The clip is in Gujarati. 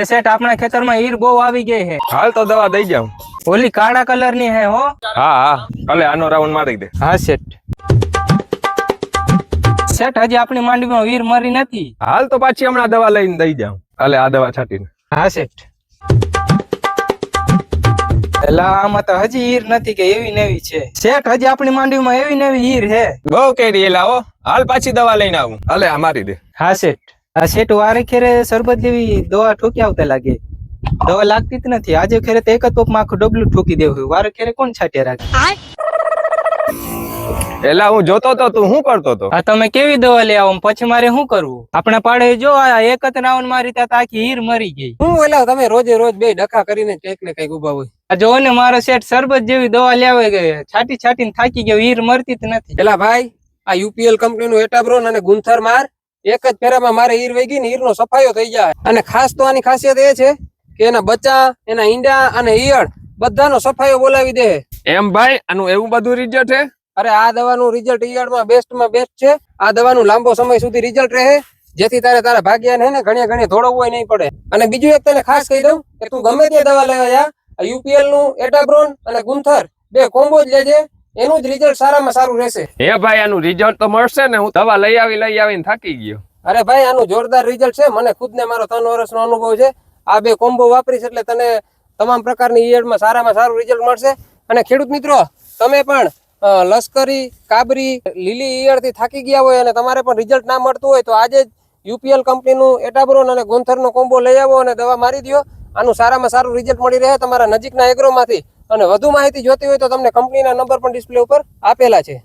એ સેટ આપણા ખેતરમાં ઈર બહુ આવી ગઈ છે. હાલ તો દવા દઈ જાઉં. ઓલી કાળા કલરની હે. હો હા. હા અલે આનો રાઉન્ડ મારી દે. હા સેટ સેટ હજી આપણી માંડવીમાં વીર મરી નથી. હાલ તો પાછી હમણાં દવા લઈને દઈ જાઉં. અલે આ દવા છાંટીને. હા સેટ એલા આમાં તો હજી હીર નથી કે એવી નેવી છે. સેટ હજી આપણી માંડવીમાં એવી નેવી હીર હે બહુ કેરી એલા હો. હાલ પાછી દવા લઈને આવું. અલે આ મારી દે. હા સેટ આ સેટ વારે ખેરે સરબત જેવી દવા ઠોકી આવતા લાગે. દવા લાગતી જ નથી. આજે ખેરે તો એક જ ટોપમાં આખું ડબલું ઠોકી દેવું વારે ખેરે કોણ છાંટે રાખે? એલા હું જોતો તો તું. શું કરતો તો? આ તમે કેવી દવા લઈ આવો પછી મારે શું કરવું? આપણા પાડે જો આ એક જ રાઉન્ડ મારી ત્યાં તો આખી હીર મરી ગઈ. હું એલા તમે રોજે રોજ બે ડખા કરીને કંઈક ને કંઈક ઊભા હોય. આ જો ને મારો સેટ સરબત જેવી દવા લેવા ગયો છાટી છાટીને થાકી ગયો હીર મરતી જ નથી. એલા ભાઈ આ યુપીએલ કંપનીનું એટાબ્રોન અને ગુંથર માર એક જ ફેરામાં મારે ઈર વેગી ને ઈરનો સફાયો થઈ જાય. અને ખાસ તો આની ખાસિયત એ છે કે એના બચ્ચા એના ઈંડા અને ઈયળ બધાનો સફાયો બોલાવી દે. એમ ભાઈ આનું એવું બધું રિઝલ્ટ છે અરે આ દવાનું રિઝલ્ટ ઈયળમાં બેસ્ટમાં બેસ્ટ છે. આ દવાનું લાંબો સમય સુધી રિઝલ્ટ રહે. જેથી તારે તારા ભાગ્યાને ને ઘણી ઘણી ધોળવવું નહીં પડે. અને બીજું એક તને ખાસ કહી દઉં કે તું ગમે તે દવા લેવા જા. યુપીએલનું એટાબ્રોન અને ગુંથર બે કોમ્બો જ લેજે. એનું જ રિઝલ્ટ સારામાં સારું રહેશે. હે ભાઈ આનું રિઝલ્ટ તો મળશે ને હું દવા લઈ આવી લઈ આવીને થાકી ગયો. અરે ભાઈ આનું જોરદાર રિઝલ્ટ છે. મને ખુદને મારો ત્રણ વર્ષનો અનુભવ છે. આ બે કોમ્બો વાપરીશ એટલે તને તમામ પ્રકારની ઈયળમાં સારામાં સારું રિઝલ્ટ મળશે. અને ખેડૂત મિત્રો તમે પણ લશ્કરી કાબરી લીલી ઈયળથી થાકી ગયા હોય અને તમારે પણ રિઝલ્ટ ના મળતું હોય તો આજે જ યુપીએલ કંપનીનું એટાબ્રોન અને ગોંથરનો કોમ્બો લઈ આવો અને દવા મારી દો આનું સારામાં સારું રિઝલ્ટ મળી રહે તમારા નજીકના એગ્રોમાંથી અને વધુ માહિતી જોતી હોય તો તમને કંપનીના નંબર પણ ડિસ્પ્લે ઉપર આપેલા છે.